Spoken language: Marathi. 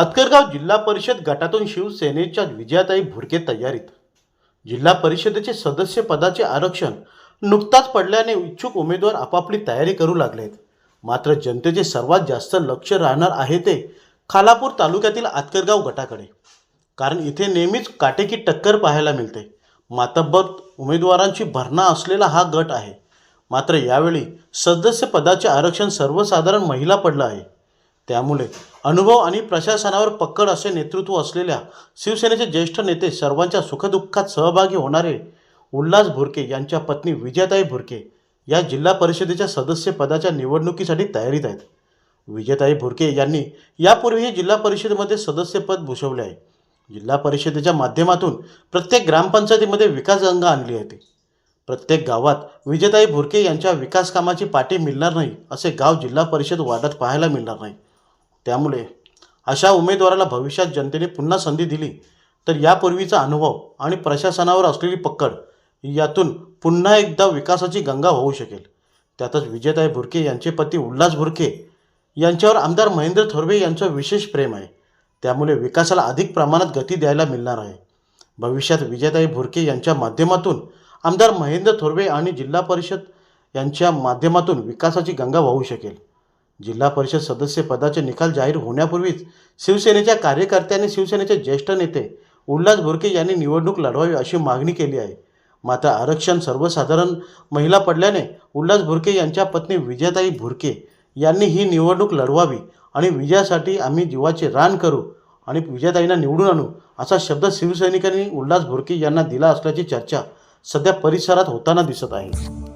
अतकरगाव जिल्हा परिषद गटातून शिवसेनेच्या विजयाताई भुरके तयारीत. जिल्हा परिषदेचे सदस्य पदाचे आरक्षण नुकताच पडल्याने इच्छुक उमेदवार आपापली तयारी करू लागले आहेत मात्र जनतेचे सर्वात जास्त लक्ष राहणार आहे ते खालापूर तालुक्यातील आतकरगाव गटाकडे. कारण इथे नेहमीच काटेकी टक्कर पाहायला मिळते. मातब्बर उमेदवारांची भरणा असलेला हा गट आहे. मात्र यावेळी सदस्य पदाचे आरक्षण सर्वसाधारण महिला पडलं आहे. त्यामुळे अनुभव आणि प्रशासनावर पक्कड असे नेतृत्व असलेल्या शिवसेनेचे ज्येष्ठ नेते सर्वांच्या सुखदुःखात सहभागी होणारे उल्हास भुरके यांच्या पत्नी विजयाताई भुरके या जिल्हा परिषदेच्या सदस्यपदाच्या निवडणुकीसाठी तयारीत आहेत. विजयताई भुरके यांनी यापूर्वीही जिल्हा परिषदेमध्ये सदस्यपद भूषवले आहे. जिल्हा परिषदेच्या माध्यमातून प्रत्येक ग्रामपंचायतीमध्ये विकास गंगा आणली आहे प्रत्येक गावात विजयताई भुरके यांच्या विकास कामाची पाठी मिळणार नाही असे गाव जिल्हा परिषद वार्डात पाहायला मिळणार नाही. त्यामुळे अशा उमेदवाराला भविष्यात जनतेने पुन्हा संधी दिली तर यापूर्वीचा अनुभव आणि प्रशासनावर असलेली पकड यातून पुन्हा एकदा विकासाची गंगा होऊ शकेल. त्यातच विजयताई भुरके यांचे पती उल्हास भुरके यांच्यावर आमदार महेंद्र थोरवे यांचं विशेष प्रेम आहे. त्यामुळे विकासाला अधिक प्रमाणात गती द्यायला मिळणार आहे. भविष्यात विजयताई भुरके यांच्या माध्यमातून आमदार महेंद्र थोरवे आणि जिल्हा परिषद यांच्या माध्यमातून विकासाची गंगा वाहू शकेल. जिल्हा परिषद सदस्य पदाचे निकाल जाहीर होण्यापूर्वीच शिवसेनेच्या कार्यकर्त्यांनी शिवसेनेचे ज्येष्ठ नेते उल्हास भुरके यांनी निवडणूक लढवावी अशी मागणी केली आहे. मात्र आरक्षण सर्वसाधारण महिला पडल्याने उल्हास भुरके यांच्या पत्नी विजयाताई भुरके यांनी ही निवडणूक लढवावी आणि विजयासाठी आम्ही जीवाचे रान करू आणि विजयाताईंना निवडून आणू असा शब्द शिवसैनिकांनी उल्हास भुरके यांना दिला असल्याची चर्चा सध्या परिसरात होताना दिसत आहे.